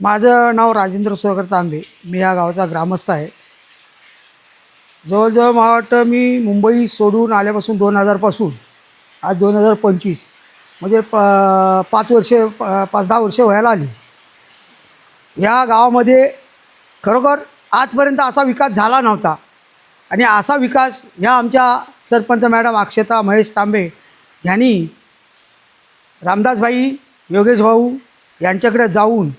माझं नाव राजेंद्र सुधाकर तांबे. मी या गावाचा ग्रामस्थ आहे. जवळजवळ मला वाटतं मी मुंबई सोडून आल्यापासून दोन हजारपासून आज दोन हजार पंचवीस म्हणजे प पाच वर्षे प पाच दहा वर्षे व्हायला आली. या गावामध्ये खरोखर आजपर्यंत असा विकास झाला नव्हता. आणि असा विकास ह्या आमच्या सरपंच मॅडम अक्षता महेश तांबे यांनी रामदासभाई योगेश भाऊ यांच्याकडे जाऊन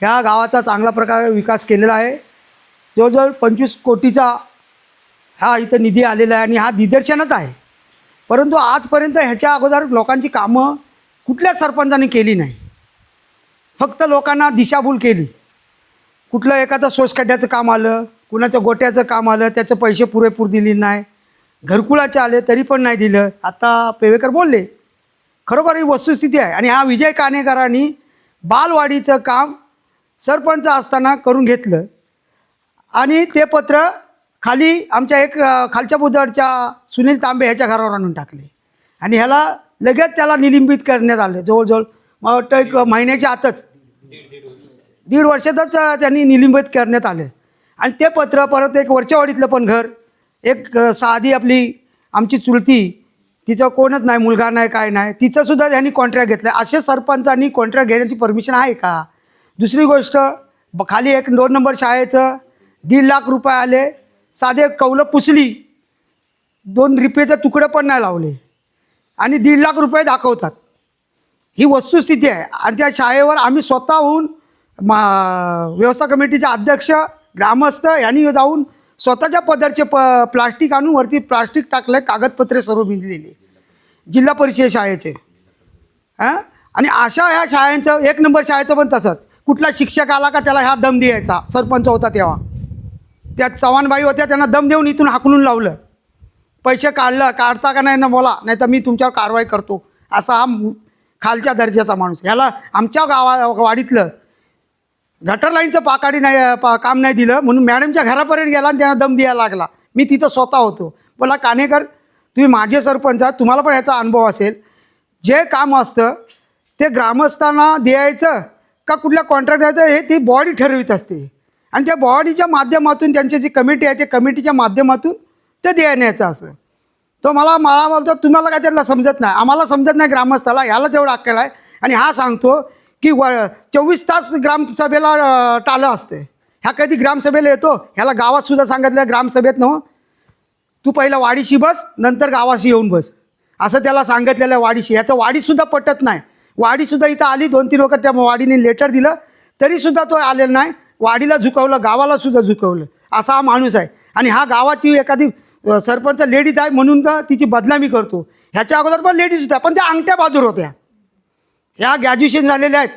ह्या गावाचा चांगला प्रकारे विकास केलेला आहे. जवळजवळ पंचवीस कोटीचा हा इथं निधी आलेला आहे आणि हा निदर्शनात आहे. परंतु आजपर्यंत ह्याच्या अगोदर लोकांची कामं कुठल्याच सरपंचाने केली नाही. फक्त लोकांना दिशाभूल केली. कुठलं एखादं सोसखड्ड्याचं काम आलं कुणाच्या गोट्याचं काम आलं त्याचं पैसे पुरेपूर दिले नाही. घरकुलाचे आले तरी पण नाही दिलं. आता पेवेकर बोलले खरोखर ही वस्तुस्थिती आहे आणि हा विजय कानेकरांनी बालवाडीचं काम सरपंच असताना करून घेतलं. आणि ते पत्र खाली आमच्या एक खालच्या बुधवारच्या सुनील तांबे ह्याच्या घरावर आणून टाकले. आणि ह्याला लगेच त्याला निलंबित करण्यात आले. जवळजवळ मला वाटतं एक महिन्याच्या आतच. दीड वर्षातच त्यांनी निलंबित करण्यात आले. आणि ते पत्र परत एक वरच्यावाडीतलं पण घर. एक साधी आपली आमची चुलती. तिचं कोणच नाही मुलगा नाही काय नाही. तिचंसुद्धा त्यांनी कॉन्ट्रॅक्ट घेतलं. असे सरपंचांनी कॉन्ट्रॅक्ट घेण्याची परमिशन आहे का? दुसरी गोष्ट ब खाली एक दोन नंबर शाळेचं दीड लाख रुपये आले साधे कौलं पुसली. दोन रिपेचे तुकडे पण नाही लावले. आणि दीड लाख रुपये दाखवतात. ही वस्तुस्थिती आहे. आणि त्या शाळेवर आम्ही स्वतःहून मा व्यवस्था कमिटीचे अध्यक्ष ग्रामस्थ यांनी जाऊन स्वतःच्या पदरचे प प्लास्टिक आणून वरती प्लास्टिक टाकलं कागदपत्रे सर्व भिजलेली. जिल्हा परिषद शाळेचे. हां? आणि अशा ह्या शाळेचं एक नंबर शाळेचं पण तसंच. कुठला शिक्षक आला का त्याला ह्या दम द्यायचा? सरपंच होता तेव्हा. त्या चव्हाणबाई होत्या त्यांना दम देऊन इथून हाकलून लावलं. पैसे काढलं काढता का नाही ना बोला नाही तर मी तुमच्यावर कारवाई करतो. असा हा खालच्या दर्जाचा माणूस. ह्याला आमच्या गावा वाडीतलं गटर लाईनचं पाकाडी नाही पा काम नाही दिलं म्हणून मॅडमच्या घरापर्यंत गेला आणि त्यांना दम द्यायला लागला. मी तिथं स्वतः होतो. बोला कानेकर तुम्ही माझे सरपंच आहात तुम्हाला पण याचा अनुभव असेल. जे काम असतं ते ग्रामस्थांना द्यायचं का कुठल्या कॉन्ट्रॅक्ट द्यायचा हे ती बॉडी ठरवित असते. आणि त्या बॉडीच्या माध्यमातून त्यांची जी कमिटी आहे त्या कमिटीच्या माध्यमातून ते देण्याचं असं. तो मला मला बोलतो तुम्हाला काय त्यातला समजत नाही? आम्हाला समजत नाही ग्रामस्थाला ह्याला तेवढा अक्कल आहे. आणि हा सांगतो की व चोवीस तास ग्रामसभेला टाळं टालं असते. ह्या कधी ग्रामसभेला येतो? ह्याला गावातसुद्धा सांगितलं ग्रामसभेत नव तू पहिला वाडीशी बस नंतर गावाशी येऊन बस. असं त्याला सांगितलेलं आहे वाडीशी. ह्याचं वाडीसुद्धा पटत नाही. वाडीसुद्धा इथं आली दोन तीन लोकं त्या वाडीने लेटर दिलं तरीसुद्धा तो आलेला नाही. वाडीला झुकवलं गावाला सुद्धा झुकवलं असा हा माणूस आहे. आणि हा गावाची एखादी सरपंच लेडीज आहे म्हणून का तिची बदनामी करतो. ह्याच्या अगोदर पण लेडीज होत्या पण त्या अंगठ्या बहादूर होत्या. ह्या ग्रॅज्युएशन झालेल्या आहेत.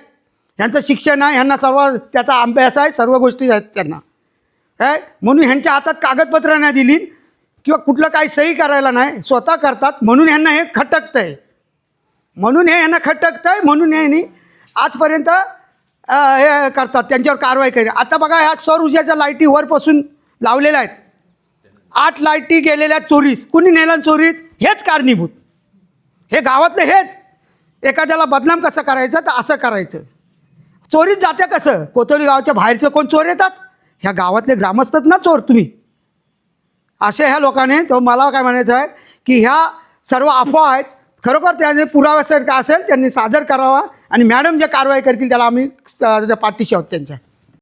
ह्यांचं शिक्षण आहे ह्यांना सर्व त्याचा अभ्यास आहे सर्व गोष्टी आहेत त्यांना. काय म्हणून ह्यांच्या हातात कागदपत्र नाही दिली किंवा कुठलं काही सही करायला नाही स्वतः करतात म्हणून ह्यांना हे खटकतं आहे म्हणून हे यांना खटकतं आहे म्हणून यांनी आजपर्यंत हे करतात त्यांच्यावर कारवाई करी आता बघा ह्या सौर ऊर्जाच्या लाईटी वरपासून लावलेल्या आहेत. आठ लाईटी गेलेल्या आहेत चोरीस. कुणी नेलं चोरीस? हेच कारणीभूत. हे गावातलं हेच. एखाद्याला बदनाम कसं करायचं? तर असं करायचं. चोरीत जाते कसं? कोतोली गावाच्या बाहेरचे कोण चोर येतात? ह्या गावातले ग्रामस्थच ना चोर तुम्ही. असे ह्या लोकांनी तो मला काय म्हणायचं आहे की ह्या सर्व अफवा आहेत खरोखर त्याने पुरावा असेल? त्यांनी सादर करावा आणि मॅडम जे कारवाई करतील त्याला आम्ही स- त्या पाठीशी आहोत त्यांच्या.